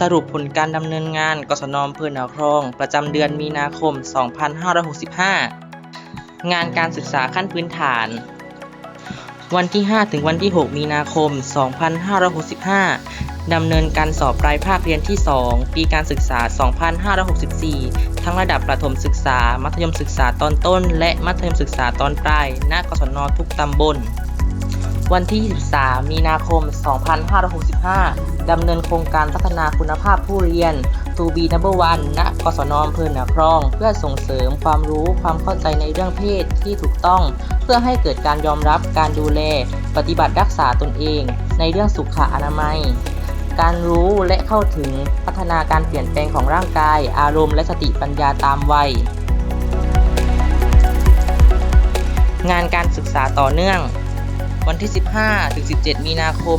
สรุปผลการดำเนินงานกศนอำเภอหนาวครอง ประจำเดือนมีนาคม 2565 งานการศึกษาขั้นพื้นฐาน วันที่ 5 ถึงวันที่ 6 มีนาคม 2565 ดำเนินการสอบปลายภาคเรียนที่ 2 ปีการศึกษา 2564 ทั้งระดับประถมศึกษา มัธยมศึกษาตอนต้น และมัธยมศึกษาตอนปลาย ณ กศนทุกตำบล วันที่ 23 มีนาคม 2565 ดำเนินโครงการพัฒนาคุณภาพผู้เรียน To be number one ณกศนอำเภอเหนือครอง เพื่อส่งเสริมความรู้ความเข้าใจในเรื่องเพศที่ถูกต้อง เพื่อให้เกิดการยอมรับการดูแล ปฏิบัติรักษาตนเอง ในเรื่องสุขอนามัย การรู้และเข้าถึงพัฒนาการเปลี่ยนแปลงของร่างกาย อารมณ์และสติปัญญาตามวัย งานการศึกษาต่อเนื่อง วันที่ 15 ถึง 17 มีนาคม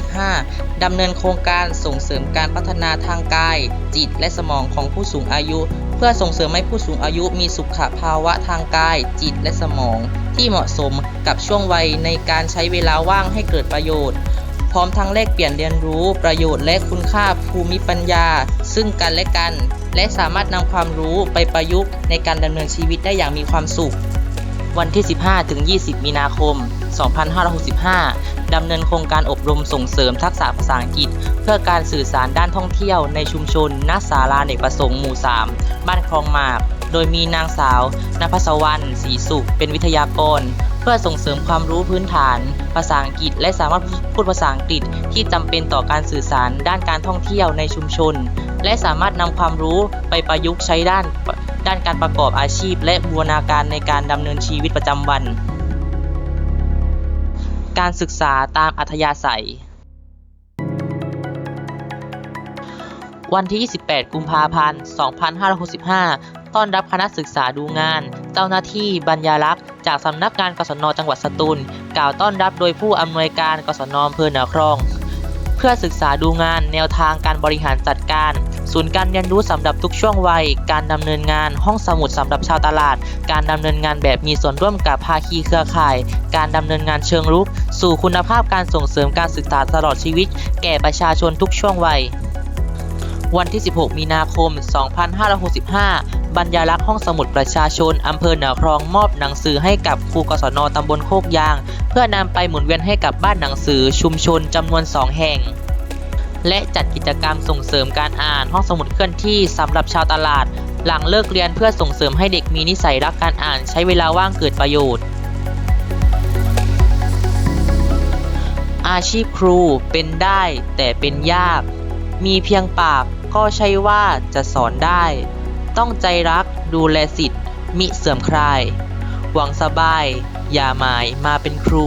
2565 ดำเนินโครงการส่งเสริมการพัฒนาทางกาย จิต และสมองของผู้สูงอายุ เพื่อส่งเสริมให้ผู้สูงอายุมีสุขภาวะทางกาย จิต และสมอง ที่เหมาะสมกับช่วงวัยในการใช้เวลาว่างให้เกิดประโยชน์ พร้อมทั้งแลกเปลี่ยนเรียนรู้ประโยชน์และคุณค่าภูมิปัญญา ซึ่งกันและกัน และสามารถนำความรู้ไปประยุกต์ในการดำเนินชีวิตได้อย่างมีความสุข วันที่ 15 ถึง 20 มีนาคม 2565 ดำเนินโครงการอบรมส่งเสริมทักษะภาษาอังกฤษ เพื่อการสื่อสารด้านท่องเที่ยวในชุมชนณศาลาเด็กประสงค์หมู่ 3 บ้านคลองหมาก โดยมีนางสาวนภัสวรรณศรีสุข เป็นวิทยากร เพื่อส่งเสริมความรู้พื้นฐาน ภาษาอังกฤษ และสามารถพูดภาษาอังกฤษที่จำเป็นต่อการสื่อสารด้านการท่องเที่ยวในชุมชน และสามารถนำความรู้ไปประยุกต์ใช้ด้าน ด้านการประกอบอาชีพ และบูรณาการในการดำเนินชีวิตประจำวัน การศึกษาตามอัธยาศัย วันที่ 28 กุมภาพันธ์ 2565 ต้อนรับคณะศึกษาดูงาน เจ้าหน้าที่บรรยาลักษ์จากสำนักงานกศนจังหวัดสตูล กล่าวต้อนรับโดยผู้อำนวยการกศนอำเภอเหนือครอง พื่อศึกษาดูงานแนวทางการบริหารจัดการ ศูนย์การเรียนรู้สำหรับทุกช่วงวัย การดำเนินงานห้องสมุดสำหรับชาวตลาด การดำเนินงานแบบมีส่วนร่วมกับภาคีเครือข่าย การดำเนินงานเชิงรุก สู่คุณภาพการส่งเสริมการศึกษาตลอดชีวิต แก่ประชาชนทุกช่วงวัย วันที่ 16 มีนาคม 2565 บรรยาลักษณ์ห้องสมุดประชาชน อำเภอเหนือครองมอบหนังสือให้กับครูกศนตำบลโคกยาง เพื่อนำไปหมุนเวียนให้กับบ้านหนังสือชุมชนจำนวน 2 แห่ง และจัดกิจกรรมส่งเสริมการอ่านห้องสมุดเคลื่อนที่สำหรับชาวตลาด หลังเลิกเรียนเพื่อส่งเสริมให้เด็กมีนิสัยรักการอ่านใช้เวลาว่างเกิดประโยชน์อาชีพครูเป็นได้แต่เป็นยาก มีเพียงปาก ก็ใช่ว่าจะสอนได้ ต้องใจรักดูแลสิทธิ์มิเสื่อมคลาย หวังสบาย อย่าหมายมาเป็นครู